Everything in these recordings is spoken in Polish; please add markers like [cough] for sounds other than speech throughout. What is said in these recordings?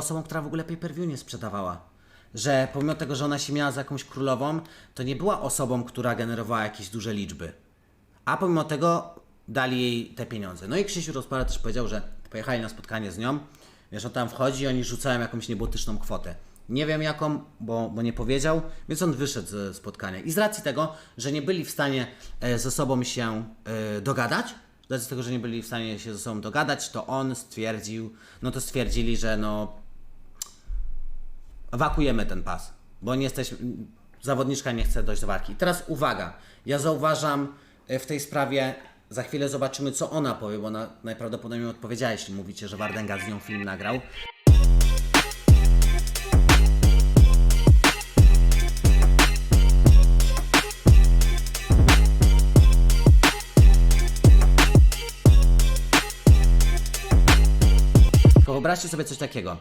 osobą, która w ogóle pay-per-view nie sprzedawała. Że pomimo tego, że ona się miała za jakąś królową, to nie była osobą, która generowała jakieś duże liczby. A pomimo tego dali jej te pieniądze. No i Krzysiu Rozpara też powiedział, że pojechali na spotkanie z nią. Wiesz, on tam wchodzi i oni rzucają jakąś niebotyczną kwotę. Nie wiem jaką, bo, bo nie powiedział, więc on wyszedł ze spotkania. I z racji tego, że nie byli w stanie e, ze sobą się e, dogadać, z racji tego, że nie byli w stanie się ze sobą dogadać, to on stwierdził, no to stwierdzili, że no ewakuujemy ten pas, bo nie jesteśmy, zawodniczka nie chce dojść do walki. Teraz uwaga, ja zauważam e, w tej sprawie, za chwilę zobaczymy co ona powie, bo ona najprawdopodobniej odpowiedziała, jeśli mówicie, że Wardenga z nią film nagrał. Wyobraźcie sobie coś takiego.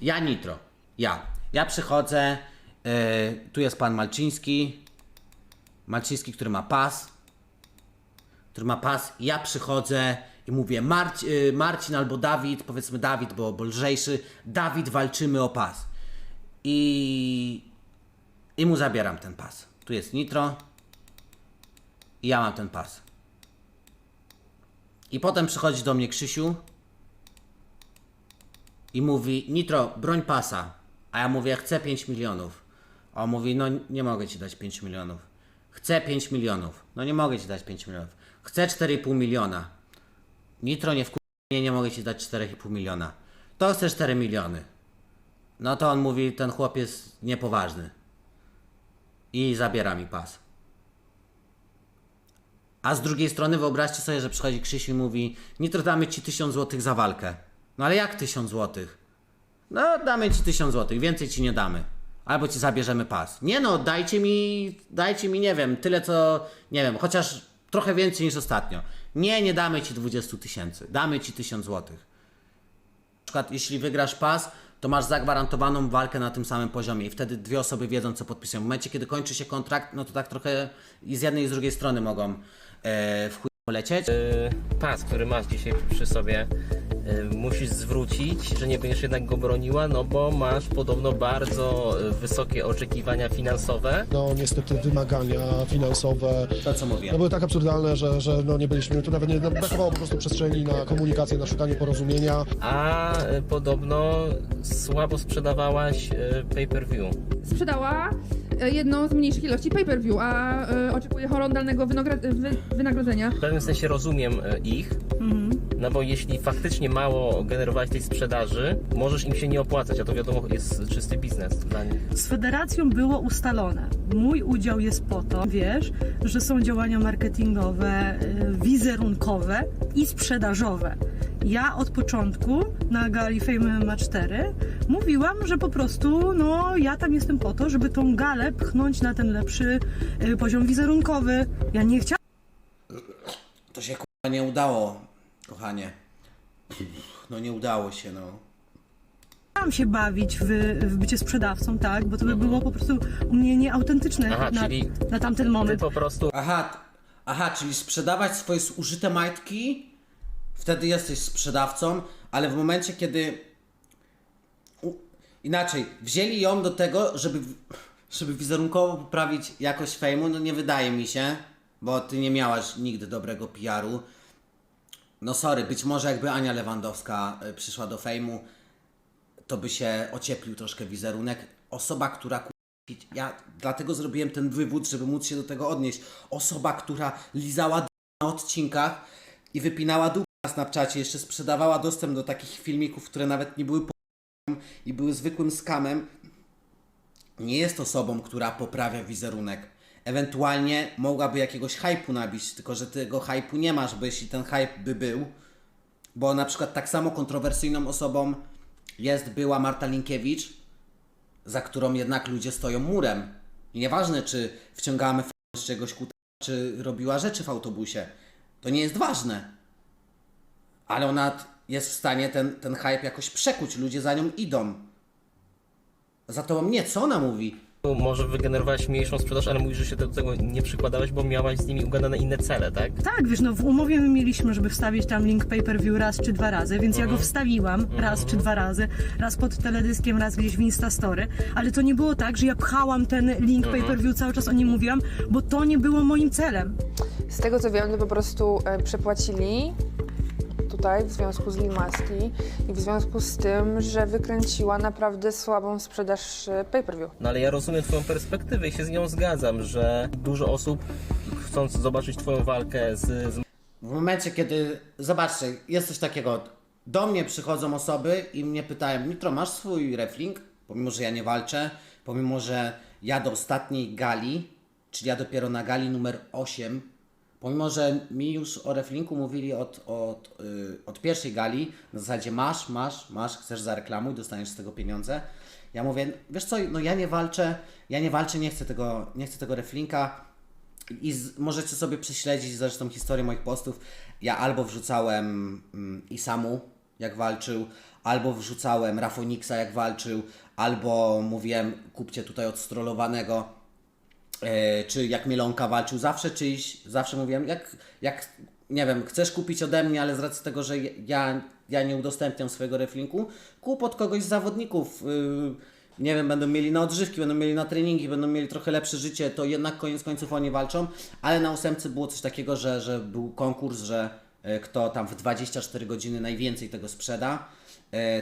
Ja Nitro. Ja. Ja przychodzę. yy, tu jest pan Malczyński. Malczyński, który ma pas. Który ma pas. Ja przychodzę i mówię yy, Marcin albo Dawid, powiedzmy Dawid, bo, bo lżejszy. Dawid, walczymy o pas. I, I mu zabieram ten pas. Tu jest Nitro. I ja mam ten pas. I potem przychodzi do mnie Krzysiu i mówi, Nitro, broń pasa. A ja mówię, chcę 5 milionów. A on mówi, no nie mogę ci dać 5 milionów. Chcę 5 milionów. No nie mogę ci dać 5 milionów. Chcę 4,5 miliona. Nitro, nie wkur... nie, mogę ci dać 4,5 miliona. To chcę 4 miliony. No to on mówi, ten chłop jest niepoważny. I zabiera mi pas. A z drugiej strony wyobraźcie sobie, że przychodzi Krzysiu i mówi Nitro damy ci 1000 złotych za walkę. No ale jak 1000 złotych? No damy ci 1000 złotych, więcej ci nie damy. Albo ci zabierzemy pas. Nie no, dajcie mi, dajcie mi, nie wiem, tyle co, nie wiem, chociaż trochę więcej niż ostatnio. Nie, nie damy ci 20 tysięcy, damy ci 1000 złotych. Na przykład jeśli wygrasz pas, to masz zagwarantowaną walkę na tym samym poziomie i wtedy dwie osoby wiedzą, co podpisują. W momencie, kiedy kończy się kontrakt, no to tak trochę i z jednej i z drugiej strony mogą e, chuj polecieć. pas, który masz dzisiaj przy sobie, y, musisz zwrócić, że nie będziesz jednak go broniła, no bo masz podobno bardzo wysokie oczekiwania finansowe. No niestety wymagania finansowe To, co no, mówiłem. były tak absurdalne, że, że no, nie byliśmy, tu nawet nie no, brakowało po prostu przestrzeni na komunikację, na szukanie porozumienia. A y, podobno słabo sprzedawałaś pay-per-view. sprzedała e, jedną z mniejszych ilości pay-per-view, a e, oczekuje horrendalnego wynagra- wy- wynagrodzenia. W pewnym sensie rozumiem y, ich, no bo jeśli faktycznie mało generowałeś tej sprzedaży, możesz im się nie opłacać, a to wiadomo jest czysty biznes dla nich. Z federacją było ustalone. Mój udział jest po to, wiesz, że są działania marketingowe, y, wizerunkowe i sprzedażowe. Ja od początku na gali Fame MMA 4 mówiłam, że po prostu no ja tam jestem po to, żeby tą galę pchnąć na ten lepszy y, poziom wizerunkowy. Ja nie chciałam To się kurwa nie udało, kochanie. No nie udało się, no. Chciałam się bawić w, w bycie sprzedawcą, tak? Bo to by było po prostu u mnie nieautentyczne Aha, na, czyli na tamten Ty moment. po prostu Aha, aha, czyli sprzedawać swoje zużyte majtki, wtedy jesteś sprzedawcą, ale w momencie, kiedy. U... Inaczej, wzięli ją do tego, żeby, żeby wizerunkowo poprawić jakość fejmu, no nie wydaje mi się, bo ty nie miałaś nigdy dobrego PR-u. No sorry, być może jakby Ania Lewandowska y, przyszła do fejmu, to by się ocieplił troszkę wizerunek. Osoba, która ja dlatego zrobiłem ten wywód, żeby móc się do tego odnieść. Osoba, która lizała d- na odcinkach i wypinała dół na Snapchacie, jeszcze sprzedawała dostęp do takich filmików, które nawet nie były i były zwykłym skamem, nie jest osobą, która poprawia wizerunek. Ewentualnie mogłaby jakiegoś hypu nabić, tylko że tego hypu nie masz, bo jeśli ten hype by był, bo na przykład tak samo kontrowersyjną osobą jest była Marta Linkiewicz, za którą jednak ludzie stoją murem. I nieważne, czy wciągała me z czegoś kuta, czy robiła rzeczy w autobusie. To nie jest ważne. Ale ona jest w stanie ten, ten hype jakoś przekuć. Ludzie za nią idą. Za to mnie, co ona mówi? Może wygenerowałeś mniejszą sprzedaż, ale mówisz, że się do tego nie przykładałeś, bo miałaś z nimi ugadane inne cele, tak? Tak, wiesz, no w umowie my mieliśmy, żeby wstawić tam link pay-per-view raz czy dwa razy, więc ja go wstawiłam raz czy dwa razy, raz pod teledyskiem, raz gdzieś w Instastory, ale to nie było tak, że ja pchałam ten link pay-per-view, cały czas o nim mówiłam, bo to nie było moim celem. Z tego co wiem, to po prostu e, przepłacili tutaj w związku z Limaski i w związku z tym, że wykręciła naprawdę słabą sprzedaż e, pay-per-view. No ale ja rozumiem Twoją perspektywę i się z nią zgadzam, że dużo osób chcąc zobaczyć Twoją walkę z, z W momencie, kiedy, zobaczcie, jest coś takiego, do mnie przychodzą osoby i mnie pytają, Nitro, masz swój reflink? Pomimo, że ja nie walczę, pomimo, że ja do ostatniej gali, czyli ja dopiero na gali numer 8, pomimo, że mi już o reflinku mówili od, od, yy, od pierwszej gali, na zasadzie masz, masz, masz, chcesz zareklamuj, dostaniesz z tego pieniądze. Ja mówię, wiesz co, no ja nie walczę, ja nie walczę, nie chcę tego, nie chcę tego reflinka, i z, możecie sobie prześledzić zresztą historię moich postów. Ja albo wrzucałem mm, Isamu, jak walczył, albo wrzucałem Rafoniksa, jak walczył, albo mówiłem, kupcie tutaj od strollowanego, e, czy jak Mielonka walczył. Zawsze czyjś, zawsze mówiłem, jak, jak nie wiem, chcesz kupić ode mnie, ale z racji tego, że ja, ja nie udostępniam swojego reflinku, kup od kogoś z zawodników. Yy, nie wiem, będą mieli na odżywki, będą mieli na treningi, będą mieli trochę lepsze życie, to jednak koniec końców oni walczą, ale na ósemce było coś takiego, że, że był konkurs, że e, kto tam w 24 godziny najwięcej tego sprzeda,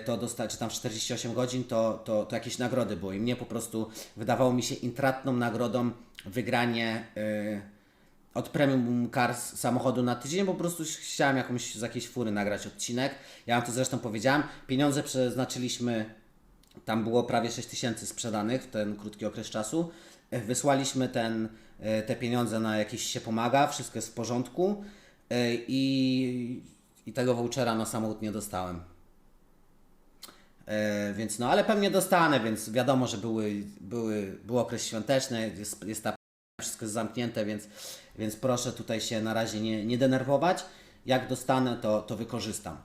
to dosta, czy tam w 48 godzin, to, to, to jakieś nagrody były. I mnie po prostu wydawało mi się intratną nagrodą wygranie e, od Premium Cars samochodu na tydzień, po prostu chciałem jakąś, z jakiejś fury nagrać odcinek. Ja wam to zresztą powiedziałem. Pieniądze przeznaczyliśmy tam było prawie 6 tysięcy sprzedanych w ten krótki okres czasu. E, Wysłaliśmy ten, e, te pieniądze na jakiś się pomaga, wszystko jest w porządku e, i, i tego vouchera na samochód nie dostałem. E, Więc no, ale pewnie dostanę, więc wiadomo, że były, były, był okres świąteczny, jest, jest ta wszystko jest zamknięte, więc, więc proszę tutaj się na razie nie, nie denerwować. Jak dostanę, to, to wykorzystam.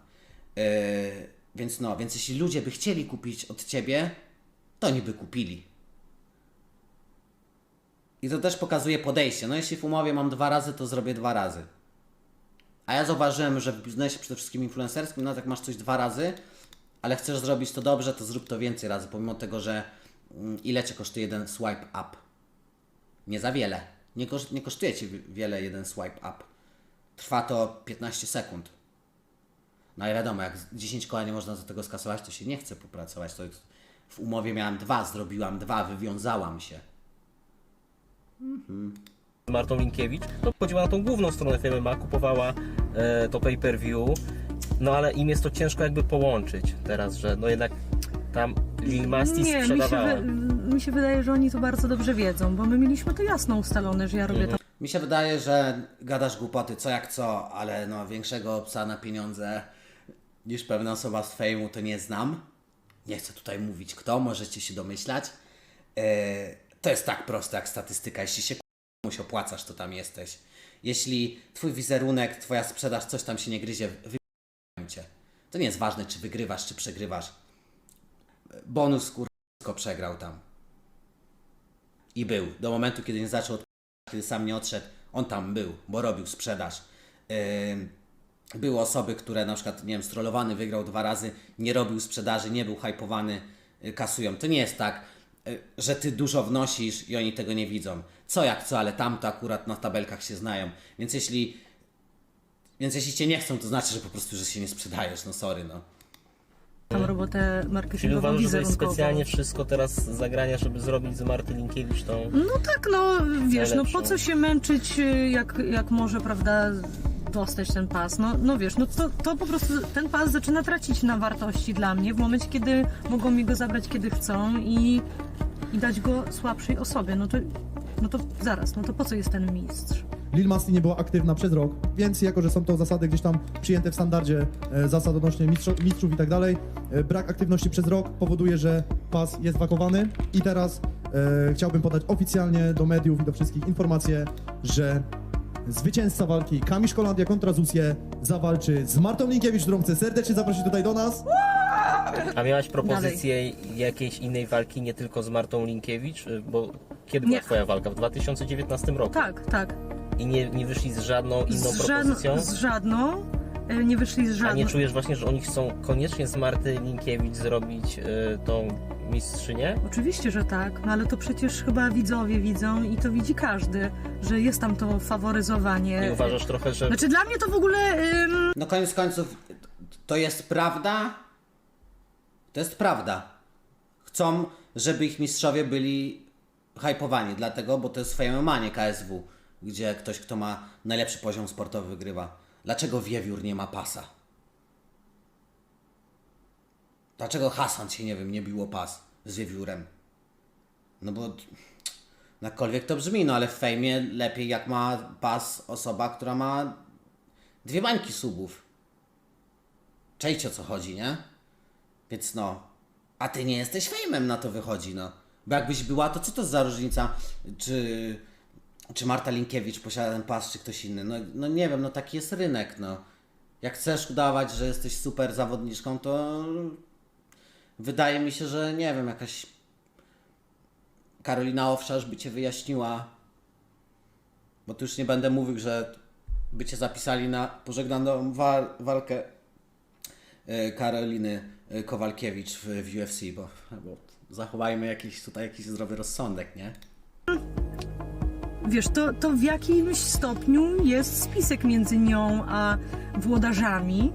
Yy, więc no, więc jeśli ludzie by chcieli kupić od ciebie, to oni by kupili. I to też pokazuje podejście. No jeśli w umowie mam dwa razy, to zrobię dwa razy. A ja zauważyłem, że w biznesie przede wszystkim influencerskim, no jak masz coś dwa razy, ale chcesz zrobić to dobrze, to zrób to więcej razy, pomimo tego, że mm, ile cię kosztuje jeden swipe up. Nie za wiele. Nie, koszt, nie kosztuje ci wi- wiele jeden swipe up. Trwa to 15 sekund. No i wiadomo, jak z 10 koła nie można za tego skasować, to się nie chce popracować. To w umowie miałem dwa, zrobiłam dwa, wywiązałam się. Martą Linkiewicz, to chodziła na tą główną stronę MMA, kupowała e, to pay-per-view, no ale im jest to ciężko jakby połączyć teraz, że no jednak tam Lil Masti Nie, mi się, sprzedawała. wy, mi się wydaje, że oni to bardzo dobrze wiedzą, bo my mieliśmy to jasno ustalone, że ja robię to Mi się wydaje, że gadasz głupoty co jak co, ale no większego psa na pieniądze niż pewna osoba z fejmu to nie znam. Nie chcę tutaj mówić kto, możecie się domyślać. Yy, to jest tak proste jak statystyka. Jeśli się komuś opłacasz, to tam jesteś. Jeśli twój wizerunek, twoja sprzedaż, coś tam się nie gryzie. To nie jest ważne, czy wygrywasz, czy przegrywasz. Bonus kur... wszystko przegrał tam. I był. Do momentu, kiedy nie zaczął kiedy sam nie odszedł, on tam był, bo robił sprzedaż. Ym, były osoby, które na przykład, nie wiem, strollowany wygrał dwa razy, nie robił sprzedaży, nie był hypowany, y, kasują. To nie jest tak, y, że ty dużo wnosisz i oni tego nie widzą. Co jak co, ale tamto akurat na tabelkach się znają. Więc jeśli, więc jeśli cię nie chcą, to znaczy, że po prostu, że się nie sprzedajesz. No sorry, no. tam robotę Czyli marketingową, uważasz, że to jest wizerunkową. specjalnie wszystko teraz z zagrania, żeby zrobić z Marty Linkiewicz tą... No tak, no wiesz, no po co się męczyć, y, jak, jak może, prawda, dostać ten pas? No, no wiesz, no to, to po prostu ten pas zaczyna tracić na wartości dla mnie w momencie, kiedy mogą mi go zabrać, kiedy chcą i, i dać go słabszej osobie. No to, no to zaraz, no to po co jest ten mistrz? Lil Masti nie była aktywna przez rok, więc jako, że są to zasady gdzieś tam przyjęte w standardzie e, zasad odnośnie mistrzo- mistrzów i tak dalej, e, brak aktywności przez rok powoduje, że pas jest wakowany i teraz e, chciałbym podać oficjalnie do mediów i do wszystkich informację, że zwycięzca walki Kamisz Kolandia kontra Zusję zawalczy z Martą Linkiewicz, którą chcę serdecznie zaprosić tutaj do nas. A miałaś propozycję jakiejś innej walki, nie tylko z Martą Linkiewicz? Y, Bo kiedy była Nie. twoja walka? W 2019 roku. Tak, tak. I nie, nie wyszli z żadną inną Z, żadną- propozycją? z żadną. e, Nie wyszli z A żadną. nie czujesz właśnie, że oni chcą koniecznie z Marty Linkiewicz zrobić y, tą mistrzynię? Oczywiście, że tak, no ale to przecież chyba widzowie widzą i to widzi każdy, że jest tam to faworyzowanie. Nie uważasz trochę, że Znaczy dla mnie to w ogóle ym, No koniec końców, to jest prawda? To jest prawda. Chcą, żeby ich mistrzowie byli hypowani, dlatego, bo to jest fejmomanie KSW, gdzie ktoś, kto ma najlepszy poziom sportowy wygrywa. Dlaczego Wiewiór nie ma pasa? Dlaczego Hasan się, nie wiem, nie biło pas z Wiewiórem? No bo jakkolwiek to brzmi, no ale w fejmie lepiej jak ma pas osoba, która ma dwie bańki subów. Cześć o co chodzi, nie? Więc no. A ty nie jesteś fejmem, na to wychodzi, no. Bo jakbyś była, to co to za różnica, czy, czy Marta Linkiewicz posiada ten pas, czy ktoś inny? No, no nie wiem, no taki jest rynek, no. Jak chcesz udawać, że jesteś super zawodniczką, to wydaje mi się, że nie wiem, jakaś Karolina Owszarz by cię wyjaśniła, bo tu już nie będę mówił, że by cię zapisali na pożegnaną wa- walkę e, Karoliny e, Kowalkiewicz w, w UFC, bo, bo zachowajmy jakiś tutaj jakiś zdrowy rozsądek, nie? Wiesz, to, to w jakimś stopniu jest spisek między nią a włodarzami.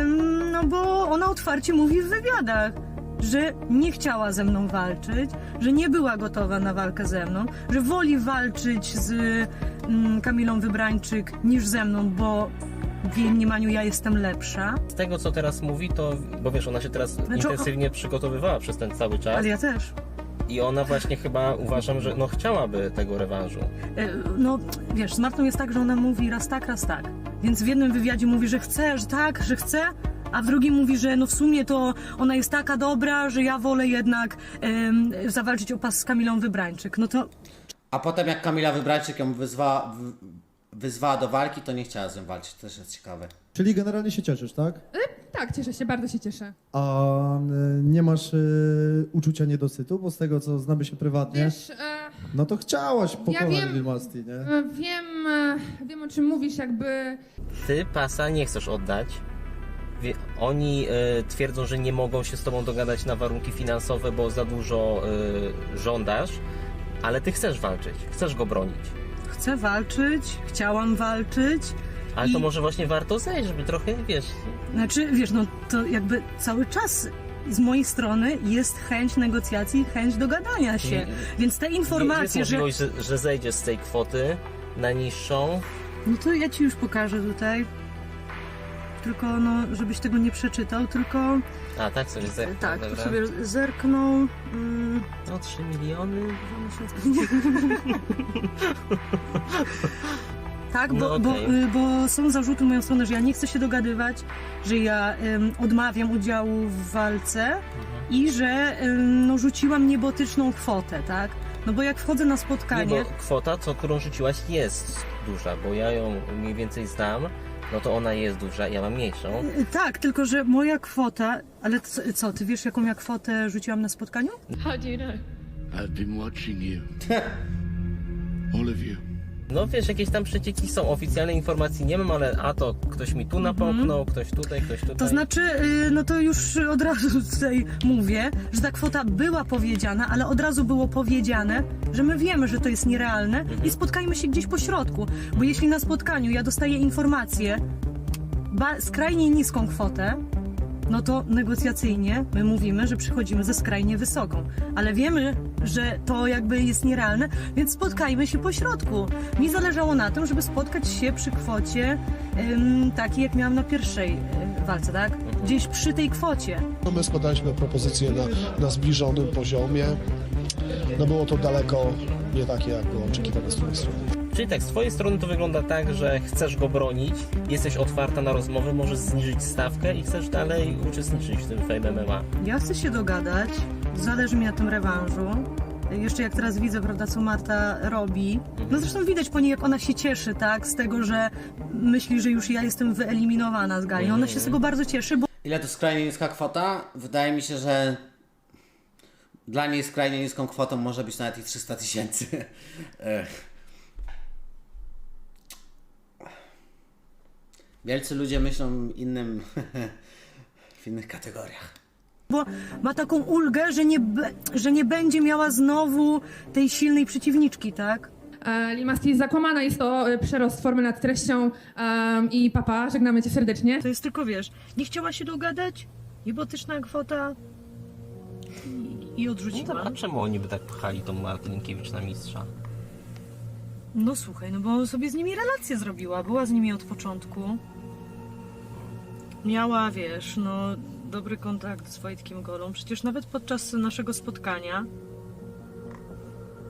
Ym, no bo ona otwarcie mówi w wywiadach, że nie chciała ze mną walczyć, że nie była gotowa na walkę ze mną, że woli walczyć z mm, Kamilą Wybrańczyk niż ze mną, bo w jej mniemaniu ja jestem lepsza. z tego, co teraz mówi, to, bo wiesz, ona się teraz intensywnie przygotowywała przez ten cały czas Ale ja też. I ona właśnie chyba, uważam, że no chciałaby tego rewanżu. E, No, wiesz, z Martą jest tak, że ona mówi raz tak, raz tak. Więc w jednym wywiadzie mówi, że chce, że tak, że chce, a w drugim mówi, że no w sumie to ona jest taka dobra, że ja wolę jednak em, zawalczyć o pas z Kamilą Wybrańczyk. No to A potem jak Kamila Wybrańczyk ją wyzwała, w, wyzwała do walki, to nie chciała z nią walczyć, to też jest ciekawe. Czyli generalnie się cieszysz, tak? Tak, cieszę się, bardzo się cieszę. A y, nie masz y, uczucia niedosytu, bo z tego co znamy się prywatnie, Wiesz, e, no to chciałaś pokonać wiem. Nie? e, wiem, e, wiem o czym mówisz, jakby Ty pasa nie chcesz oddać. Wie- Oni y, twierdzą, że nie mogą się z tobą dogadać na warunki finansowe, bo za dużo y, żądasz, ale ty chcesz walczyć, chcesz go bronić. Chcę walczyć, chciałam walczyć. Ale to I- może właśnie warto zejść, żeby trochę, wiesz, Znaczy, wiesz, no to jakby cały czas z mojej strony jest chęć negocjacji, chęć dogadania się. Więc te jest informacje, że... możliwość, że, że zejdziesz z tej kwoty na niższą. No to ja ci już pokażę tutaj. Tylko, no, żebyś tego nie przeczytał, tylko... A tak sobie zerknę, tak, dobra. sobie zerknął... Mm, No 3 miliony. [laughs] tak, bo, No bo, okej. y, bo są zarzuty w moją stronę, że ja nie chcę się dogadywać, że ja ym, odmawiam udziału w walce i że ym, no, rzuciłam niebotyczną kwotę, tak? No bo jak wchodzę na Nie, spotkanie... bo kwota, co, którą rzuciłaś jest duża, bo ja ją mniej więcej znam, no to ona jest duża, ja mam mniejszą. Y, Tak, tylko że moja kwota... Ale co, co, ty wiesz jaką ja kwotę rzuciłam na spotkaniu? I've been watching you. All of you. No wiesz, jakieś tam przecieki są, oficjalnej informacji nie mam, ale a to ktoś mi tu napomknął, ktoś tutaj, ktoś tutaj. To znaczy, y, no to już od razu [laughs] tutaj mówię, że ta kwota była powiedziana, ale od razu było powiedziane, że my wiemy, że to jest nierealne i spotkajmy się gdzieś po środku. Bo jeśli na spotkaniu ja dostaję informację, ba- skrajnie niską kwotę, no to negocjacyjnie my mówimy, że przychodzimy ze skrajnie wysoką. Ale wiemy, że to jakby jest nierealne, więc spotkajmy się po środku. Mi zależało na tym, żeby spotkać się przy kwocie ym, takiej, jak miałam na pierwszej y, walce, tak? Gdzieś przy tej kwocie. No my składaliśmy propozycje na, na zbliżonym poziomie. No było to daleko nie takie, jak było oczekiwane z drugiej strony. Czyli tak, z twojej strony to wygląda tak, że chcesz go bronić, jesteś otwarta na rozmowę, możesz zniżyć stawkę i chcesz dalej uczestniczyć w tym Fame MMA. Ja chcę się dogadać, zależy mi na tym rewanżu. Jeszcze jak teraz widzę, prawda, co Marta robi. No zresztą widać po niej, jak ona się cieszy, tak, z tego, że myśli, że już ja jestem wyeliminowana z gali. Ona się z tego bardzo cieszy, bo Ile to skrajnie niska kwota? Wydaje mi się, że dla niej skrajnie niską kwotą może być nawet i 300 tysięcy. [laughs] Wielcy ludzie myślą innym [laughs] w innych kategoriach. Bo ma taką ulgę, że nie, że nie będzie miała znowu tej silnej przeciwniczki, tak? E, Lil Masti jest zakłamana, jest to e, przerost formy nad treścią em, i papa, żegnamy cię serdecznie. To jest tylko, wiesz, nie chciała się dogadać, niebotyczna kwota i, i No odrzuciła. to, a czemu oni by tak pchali tą Martynkiewicz na mistrza? No słuchaj, no bo sobie z nimi relację zrobiła, była z nimi od początku. Miała, wiesz, no dobry kontakt z Wojtkiem Golą. Przecież nawet podczas naszego spotkania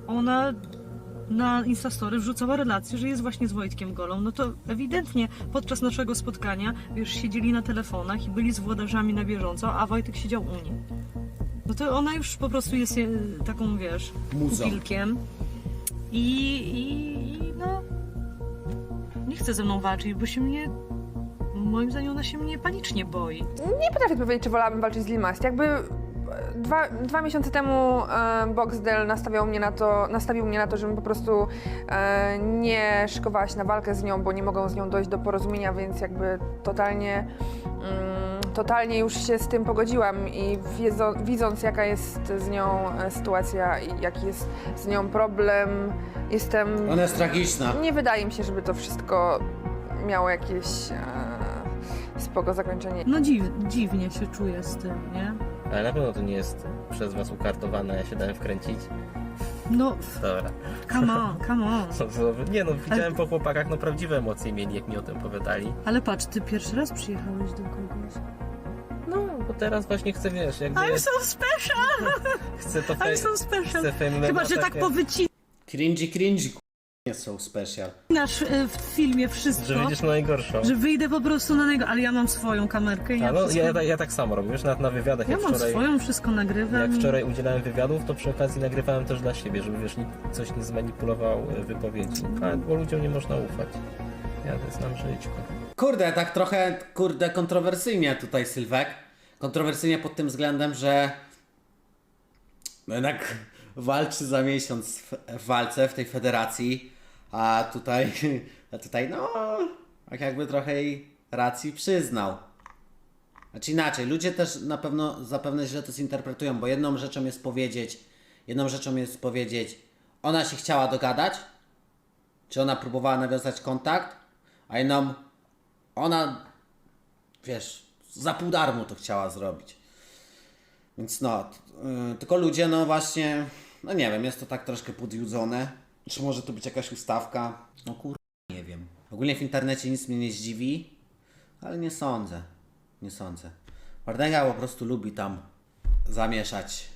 ona na Instastory wrzucała relację, że jest właśnie z Wojtkiem Golą. No to ewidentnie podczas naszego spotkania, wiesz, siedzieli na telefonach i byli z włodarzami na bieżąco, a Wojtek siedział u niej. No to ona już po prostu jest e, taką, wiesz. I, i, i no. Nie chce ze mną walczyć, bo się mnie. Moim zdaniem ona się mnie panicznie boi. Nie potrafię powiedzieć, czy wolałabym walczyć z Lil Masti. Jakby e, dwa, dwa miesiące temu e, Boxdel nastawiał mnie na to, nastawił mnie na to, żebym po prostu e, nie szykowała się na walkę z nią, bo nie mogą z nią dojść do porozumienia, więc jakby totalnie, mm, totalnie już się z tym pogodziłam i wiedzo, widząc jaka jest z nią e, sytuacja i jaki jest z nią problem, jestem... Ona jest tragiczna. Nie wydaje mi się, żeby to wszystko miało jakieś e, spoko zakończenie. No dziw, dziwnie się czuję z tym, nie? Ale na pewno to nie jest przez was ukartowane, ja się dałem wkręcić. No, Dobra. come on, come on. [laughs] No, to- nie no, widziałem po chłopakach, no prawdziwe emocje mieli, jak mi o tym opowiadali. Ale patrz, ty pierwszy raz przyjechałeś do kogoś. No, bo teraz właśnie chcę, wiesz, jakby I'm so special! [laughs] chcę to I'm so special! chcę Chyba, że tak powycinasz Cringy, cringy, nie są special. y, w filmie wszystko, Że wyjdziesz na najgorszą. że wyjdę po prostu na niego, ale ja mam swoją kamerkę i A ja, no, wszystko, ja, ja tak samo robię, wiesz, nawet na wywiadach, ja jak mam wczoraj... swoją, wszystko nagrywam. Jak wczoraj udzielałem wywiadów, to przy okazji nagrywałem też dla siebie, żeby wiesz, nikt coś nie zmanipulował e, wypowiedzi. A, bo ludziom nie można ufać. Ja to znam żyćko. Kurde, tak trochę, kurde, kontrowersyjnie tutaj Sylwek. Kontrowersyjnie pod tym względem, że jednak walczy za miesiąc w, w walce w tej federacji, a tutaj, [laughs] a tutaj no, tak jakby trochę jej racji przyznał. Znaczy inaczej, ludzie też na pewno, zapewne źle to zinterpretują, bo jedną rzeczą jest powiedzieć, jedną rzeczą jest powiedzieć, ona się chciała dogadać, czy ona próbowała nawiązać kontakt, a inną, ona, wiesz, za pół darmo to chciała zrobić. Więc no, yy, tylko ludzie, no właśnie, no nie wiem, jest to tak troszkę podjudzone. Czy może to być jakaś ustawka? No kur... nie wiem. Ogólnie w internecie nic mnie nie zdziwi, ale nie sądzę. Nie sądzę. Wardęga po prostu lubi tam zamieszać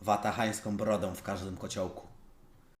watahańską brodą w każdym kociołku.